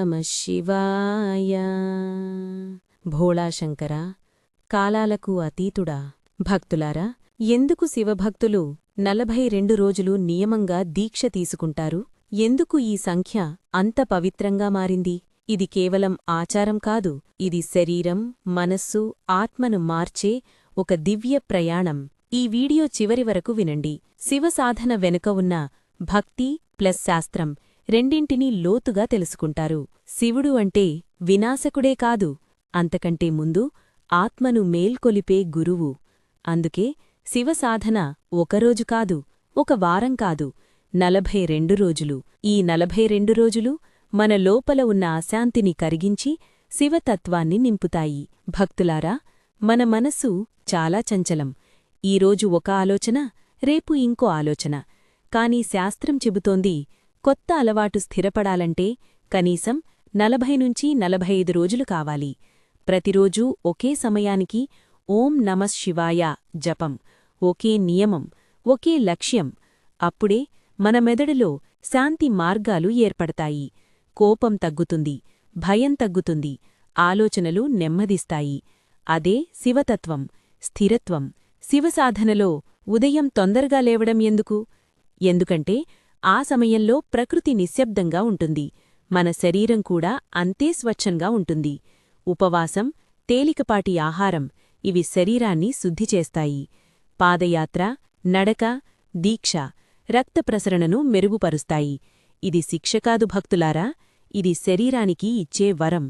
నమ శివాయ. భోళాశంకర కాలాలకు అతీతుడా భక్తులారా ఎందుకు శివభక్తులు నలభై రెండు రోజులు నియమంగా దీక్ష తీసుకుంటారు? ఎందుకు ఈ సంఖ్య అంత పవిత్రంగా మారింది? ఇది కేవలం ఆచారం కాదు ఇది శరీరం మనస్సు ఆత్మను మార్చే ఒక దివ్య ప్రయాణం. ఈ వీడియో చివరి వరకు వినండి. శివసాధన వెనుక ఉన్న భక్తి ప్లస్ శాస్త్రం. రెండింటినీ లోతుగా తెలుసుకుంటారు. శివుడు అంటే వినాశకుడే కాదు. అంతకంటే ముందు ఆత్మను మేల్కొలిపే గురువు. అందుకే శివసాధన ఒకరోజు కాదు ఒక వారం కాదు నలభై రెండు రోజులు. ఈ నలభై రెండు రోజులు మన లోపల ఉన్న అశాంతిని కరిగించి శివతత్వాన్ని నింపుతాయి. భక్తులారా మన మనస్సు చాలా చంచలం. ఈరోజు ఒక ఆలోచన రేపు ఇంకో ఆలోచన. కాని శాస్త్రం చెబుతోంది కొత్త అలవాటు స్థిరపడాలంటే కనీసం నలభై నుంచి నలభై ఐదు రోజులు కావాలి. ప్రతిరోజూ ఒకే సమయానికి ఓం నమః శివాయ జపం ఒకే నియమం ఒకే లక్ష్యం. అప్పుడే మన మెదడులో శాంతి మార్గాలు ఏర్పడతాయి. కోపం తగ్గుతుంది భయం తగ్గుతుంది ఆలోచనలు నెమ్మదిస్తాయి. అదే శివతత్వం స్థిరత్వం. శివసాధనలో ఉదయం తొందరగా లేవడం ఎందుకు? ఎందుకంటే ఆ సమయంలో ప్రకృతి నిశ్శబ్దంగా ఉంటుంది. మన శరీరం కూడా అంతే స్వచ్ఛంగా ఉంటుంది. ఉపవాసం తేలికపాటి ఆహారం ఇవి శరీరాన్ని శుద్ధి చేస్తాయి. పాదయాత్ర నడక దీక్ష రక్త ప్రసరణను మెరుగుపరుస్తాయి. ఇది శిక్ష కాదు భక్తులారా ఇది శరీరానికి ఇచ్చే వరం.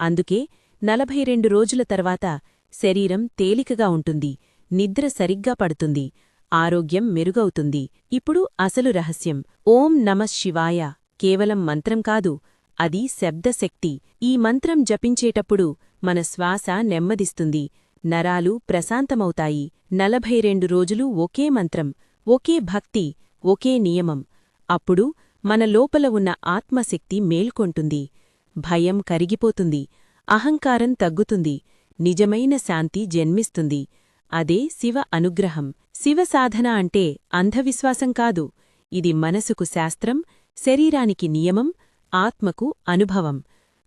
అందుకే నలభై రెండు రోజుల తర్వాత శరీరం తేలికగా ఉంటుంది నిద్ర సరిగ్గా పడుతుంది. ఆరోగ్యం మెరుగవుతుంది. ఇప్పుడు అసలు రహస్యం. ఓం నమ శివాయ. కేవలం మంత్రం కాదు అది శబ్దశక్తి. ఈ మంత్రం జపించేటప్పుడు మన శ్వాస నెమ్మదిస్తుంది. నరాలు ప్రశాంతమవుతాయి. నలభై రెండు రోజులు ఒకే మంత్రం ఒకే భక్తి ఒకే నియమం. అప్పుడు మన లోపల ఉన్న ఆత్మశక్తి మేల్కొంటుంది. భయం కరిగిపోతుంది. అహంకారం తగ్గుతుంది. నిజమైన శాంతి జన్మిస్తుంది. అదే శివ అనుగ్రహం. శివసాధన అంటే అంధవిశ్వాసం కాదు. ఇది మనసుకు శాస్త్రం శరీరానికి నియమం ఆత్మకు అనుభవం.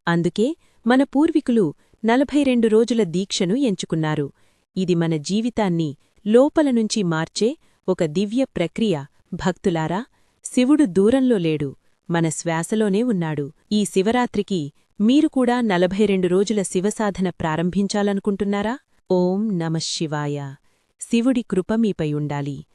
అందుకే మన పూర్వీకులు నలభై రెండు రోజుల దీక్షను ఎంచుకున్నారు. ఇది మన జీవితాన్ని లోపల నుంచి మార్చే ఒక దివ్య ప్రక్రియ. భక్తులారా శివుడు దూరంలో లేడు. మన శ్వాసలోనే ఉన్నాడు. ఈ శివరాత్రికి మీరు కూడా నలభై రెండు రోజుల శివసాధన ప్రారంభించాలనుకుంటున్నారా? ఓం నమ శివాయ. శివుడి కృప మీపై ఉండాలి.